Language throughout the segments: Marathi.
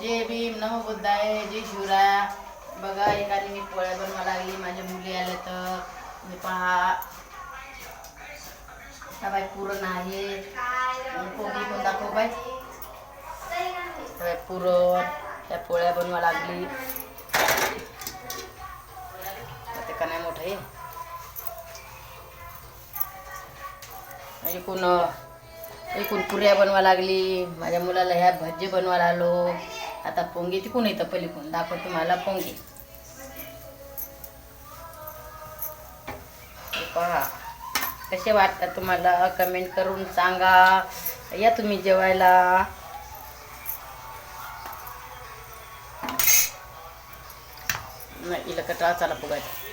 जय भीम नम बुद्धाय जय शिवराय. बघा एकाने मी पोळ्या बनवा लागली. माझ्या मुली आल्या तर मी पहा. हा बाई पुरण आहे. कोबी पण दाखव बाई. हा बाई पुरण. त्या पोळ्या बनवा लागली. ते का नाही मोठं आहे? एकूण एकूण पुऱ्या बनवा लागली. माझ्या मुलाला ह्या भज्जे बनवायला लागलो आता पोंगे तिकून येतं पलीकून दाखव तुम्हाला पोंगे. पहा. कसे वाटतात तुम्हाला? कमेंट करून सांगा. या तुम्ही जेवायला. नाही इला कटाळा चाला फुगायचा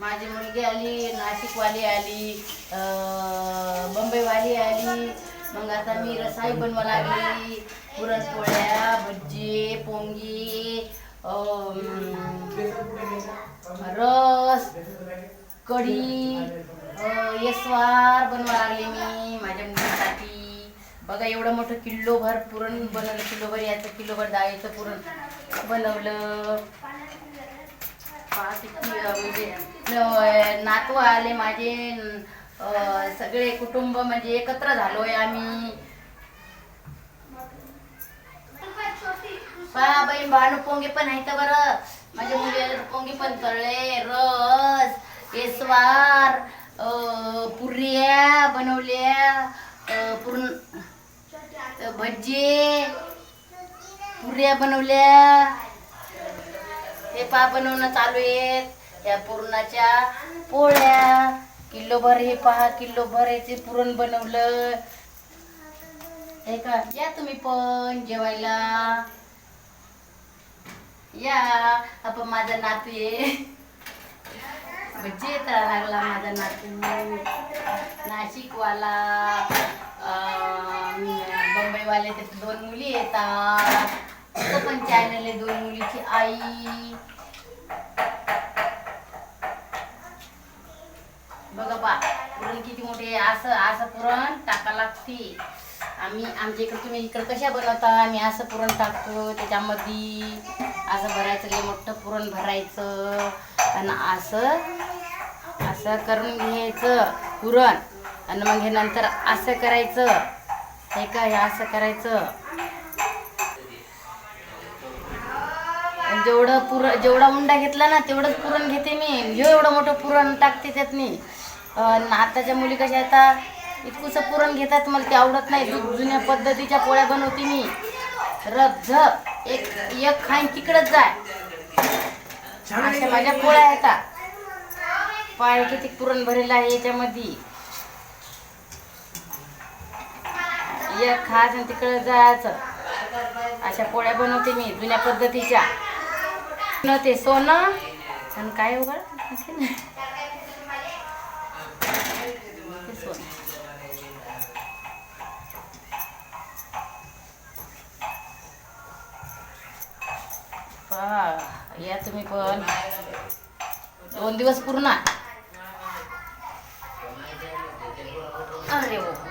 माझी मुलगी आली नाशिकवाली आली बंबईवाली आली. मग आता मी रसाई बनवा लागली. पुरणपोळ्या भजी पोंगी रस कढी येसवार बनवा लागले मी माझ्या मुलीसाठी. बघा एवढं मोठं किल्लोभर पुरण बनवलं किलोभर याचं किलोभर डाळीचं पुरण बनवलं. पहा म्हणजे नातू आले माझे सगळे कुटुंब म्हणजे एकत्र झालोय आम्ही. पहा बाई भानू पोंगे पण आहेत बरं माझ्या मुली पोंगे पण तळले रस येसवार पुर्या बनवल्या पूर्ण भज्जे पुर्या बनवल्या. हे पा बनवणं चालू आहेत. या पुरणाच्या पोळ्या किलोभर हे पहा किलोभर याचे पुरण बनवलं. हे का या तुम्ही पण जेवायला. या आपण माझा नातू आहे म्हणजे येता लागला माझा नातू. नाशिकवाला अं, बंबईवाले ते दोन मुली येतात. तो पण चॅनल आहे दोन मुलीची आई. बघा बा पुरण किती मोठे असं असं पुरण टाका लागते. आम्ही आमच्या इकडे तुम्ही इकडे कशा बनवता? आम्ही असं पुरण टाकतो त्याच्यामध्ये असं भरायचं लय मोठं पुरण भरायचं. आणि असं असं करून घ्यायचं पुरण. आणि मग हे नंतर असं करायचं. हे का हे असं करायचं. जेवढं पुर जेवढा उंडा घेतला ना तेवढंच पुरण घेते मी. हे एवढं मोठं पुरण टाकते त्यात मी. आताच्या मुली कशा येतात इतकुसं पुरण घेतात मला ते आवडत नाही. जुन्या पद्धतीच्या पोळ्या बनवते मी. रब झ एक एक खाईन तिकडंच जाय. अशा माझ्या पोळ्या येतात पाय किती पुरण भरेलं आहे याच्यामध्ये. एक खायचं आणि तिकडं जायचं. अशा पोळ्या बनवते मी जुन्या पद्धतीच्या. न ते सोनं. आणि काय उघड? ते सोनं. पहा, या तुम्ही पण. दोन दिवस पूर्ण. अरे हो.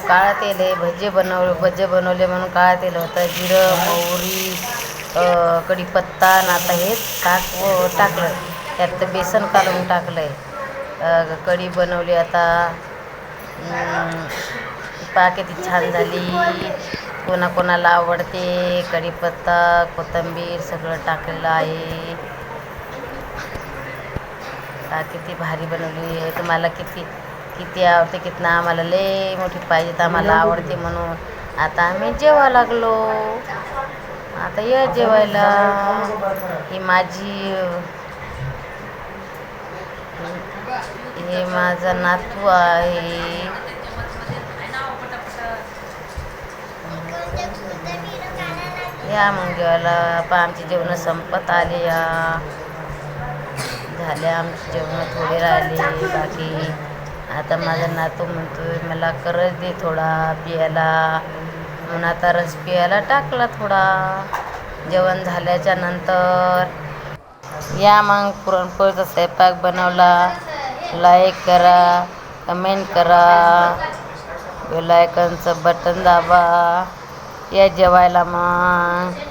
काळा तेल आहे भजे बनव भजे बनवले म्हणून काळा तेल होतं. जिरं मोहरी कढीपत्ता नाता हे टाक टाकलं त्यात बेसन काढून टाकलं आहे कढी बनवली आता पहा किती छान झाली कोणाकोणाला आवडते कढीपत्ता कोथिंबीर सगळं टाकलेलं आहे. पहा किती भारी बनवली आहे. तुम्हाला किती किती आवडते कितना आम्हाला लय मोठी पाहिजे तर आम्हाला आवडते म्हणून. आता आम्ही जेवा लागलो. आता या जेवायला. ही माझी हे माझा नातू आहे. या मग जेवायला. पण आमची जेवणं संपत आली या. झाले आमची जेवणं थोडी राहिली. बाकी आता माझा नातू म्हणतोय मला करत दे थोडा पियाला. म्हणून आता रस पियाला टाकला थोडा. जेवण झाल्याच्यानंतर या मग पुरणपोळीचा स्वयंपाक बनवला. लाईक करा कमेंट करा. बेलायकनचं बटन दाबा. या जेवायला मग.